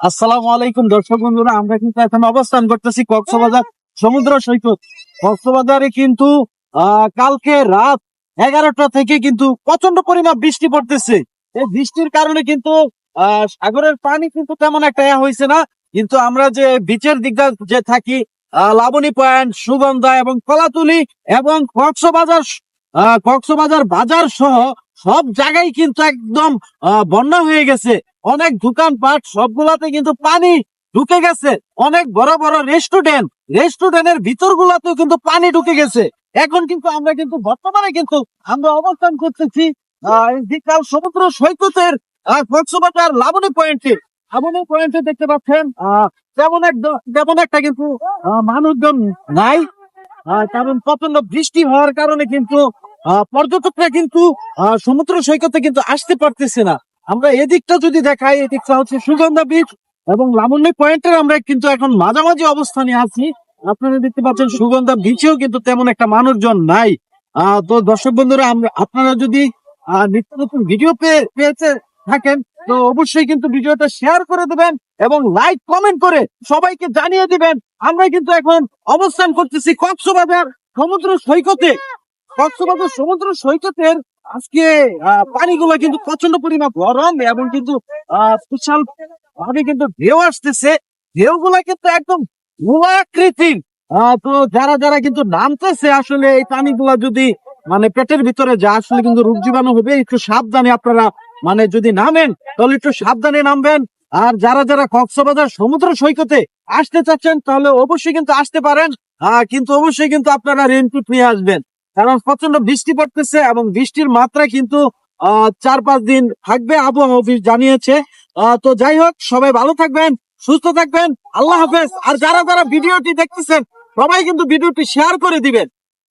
আসসালামু আলাইকুম দর্শক বন্ধুরা, আমরা কিন্তু এখন অবস্থান করতেছি কক্সবাজার সমুদ্র সৈকত। কক্সবাজারে কিন্তু কালকে রাত এগারোটা থেকে কিন্তু প্রচণ্ড পরিমাণ বৃষ্টি পড়তেছে। এই বৃষ্টির কারণে কিন্তু সাগরের পানি কিন্তু তেমন একটা ইয়া হয়েছে না। কিন্তু আমরা যে বিচের দিকটা যে থাকি লাবণী পয়েন্ট, সুগন্ধা এবং কলাতুলি এবং কক্সবাজার কক্সবাজার বাজার সহ সব জায়গায় কিন্তু একদম বন্যা হয়ে গেছে। অনেক দোকানপাট, সবগুলাতে কিন্তু পানি ঢুকে গেছে। অনেক বড় বড় রেস্টুরেন্ট, রেস্টুরেন্টের ভিতর গুলাতেও কিন্তু পানি ঢুকে গেছে। এখন কিন্তু আমরা কিন্তু, বর্তমানে কিন্তু আমরা অবস্থান করতেছি বিকাল সমুদ্র সৈকতের কক্সবাজার লাবণী পয়েন্টে লাবণী পয়েন্টে দেখতে পাচ্ছেন তেমন একদম তেমন একটা কিন্তু মানুষজন নাই কারণ প্রচণ্ড বৃষ্টি হওয়ার কারণে কিন্তু পর্যটকরা কিন্তু সমুদ্র সৈকতে কিন্তু আসতে পারতেছে না। আমরা এদিকটা যদি দেখাই, এদিকটা হচ্ছে সুগন্ধা বিচ এবং লাবণী পয়েন্টের আমরা কিন্তু এখন মাঝামাঝি অবস্থানে আছি। আপনারা দেখতে পাচ্ছেন সুগন্ধা বিচেও কিন্তু তেমন একটা মানুষজন নাই। তো দর্শক বন্ধুরা, আমরা, আপনারা যদি নিত্য নতুন ভিডিও পেয়ে পেয়েছে থাকেন, তো অবশ্যই কিন্তু ভিডিওটা শেয়ার করে দেবেন এবং লাইক কমেন্ট করে সবাইকে জানিয়ে দিবেন। আমরা কিন্তু এখন অবস্থান করতেছি কক্সবাজার সমুদ্র সৈকতে। কক্সবাজার সমুদ্র সৈকতের আজকে পানিগুলো কিন্তু প্রচণ্ড পরিমাণ গরম এবং কিন্তু বিশাল ভাবে কিন্তু ঢেউ আসতেছে। ঢেউগুলা কিন্তু একদম তো যারা যারা কিন্তু নামতেছে, আসলে এই যদি মানে পেটের ভিতরে যা আসলে কিন্তু রোগ জীবাণু হবে। একটু সাবধানে আপনারা মানে যদি নামেন, তাহলে একটু সাবধানে নামবেন। আর যারা যারা কক্সবাজার সমুদ্র সৈকতে আসতে চাচ্ছেন, তাহলে অবশ্যই কিন্তু আসতে পারেন। কিন্তু অবশ্যই কিন্তু আপনারা রেনকোট নিয়ে আসবেন। কারণ প্রচণ্ড বৃষ্টি পড়তেছে এবং বৃষ্টির মাত্রা কিন্তু চার পাঁচ দিন থাকবে আবহাওয়া অফিস জানিয়েছে। তো যাই হোক, সবাই ভালো থাকবেন, সুস্থ থাকবেন। আল্লাহ হাফেজ। আর যারা যারা ভিডিওটি দেখতেছেন, সবাই কিন্তু ভিডিওটি শেয়ার করে দিবেন।